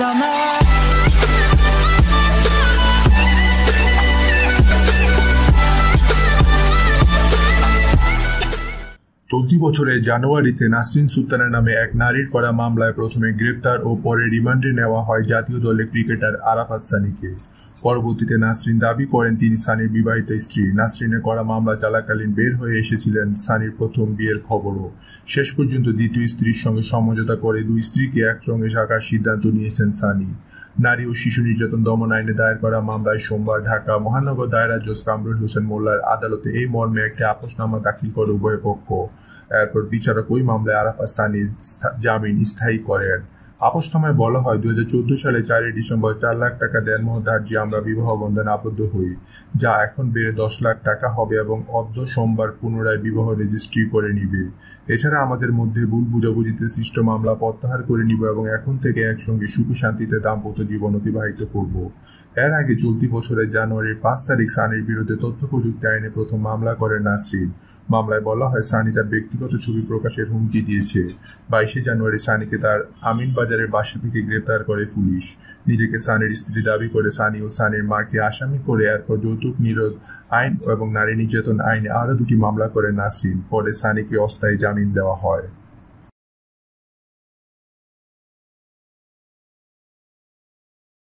summer. চলতি বছরের জানুয়ারিতে নাসরিন সুলতানের নামে এক নারীর করা মামলায় প্রথমে গ্রেপ্তার ও পরে রিমান্ডে নেওয়া হয় জাতীয় দলের ক্রিকেটার আরাফাত সানিকে। পরবর্তীতে নাসরিন দাবি করেন তিনি সানির বিবাহিত স্ত্রী। নাসরিনের করা মামলা চলাকালীন বের হয়ে এসেছিলেন সানির প্রথম বিয়ের খবরও। শেষ পর্যন্ত দ্বিতীয় স্ত্রীর সঙ্গে সমঝোতা করে দুই স্ত্রীকে একসঙ্গে রাখার সিদ্ধান্ত নিয়েছেন সানি। নারী ও শিশু নির্যাতন দমন আইনে দায়ের করা মামলায় সোমবার ঢাকা মহানগর দায়রা জজ কামরুল হোসেন মোল্লার আদালতে এই মর্মে একটি আপোষনামা দাখিল করে উভয় পক্ষ। এরপর বিচারক ওই মামলায় আরাফা সানির জামিন স্থায়ী করেন। আপোষনামায় বলা হয় দুই হাজার চোদ্দ সালে চারই ডিসেম্বর চার লাখ টাকা দেনমোহ ধার্যে আমরা বিবাহ বন্ধনে আবদ্ধ হই, যা এখন বেড়ে দশ লাখ টাকা হবে এবং অর্ধ সোমবার পুনরায় বিবাহ রেজিস্ট্রি করে নিবে। এছাড়া আমাদের মধ্যে ভুল বুঝাবুঝিতে সৃষ্ট মামলা প্রত্যাহার করে নিব এবং এখন থেকে একসঙ্গে সুখ শান্তিতে দাম্পত্য জীবন অতিবাহিত করব। এর আগে চলতি বছরের জানুয়ারির পাঁচ তারিখ সানির বিরুদ্ধে তথ্য প্রযুক্তি আইনে প্রথম মামলা করেন নাসরিন। মামলায় বলা হয়, সানি তার ব্যক্তিগত ছবি প্রকাশের হুমকি দিয়েছে। বাইশে জানুয়ারি সানিকে তার আমিন বাজারের বাসা থেকে গ্রেপ্তার করে পুলিশ। নিজেকে সানির স্ত্রী দাবি করে সানি ও সানির মাকে আসামি করে এরপর যৌতুক, নিরোধ আইন এবং নারী নির্যাতন আইনে আরও দুটি মামলা করে নাসিম। পরে সানিকে অস্থায়ী জামিন দেওয়া হয়।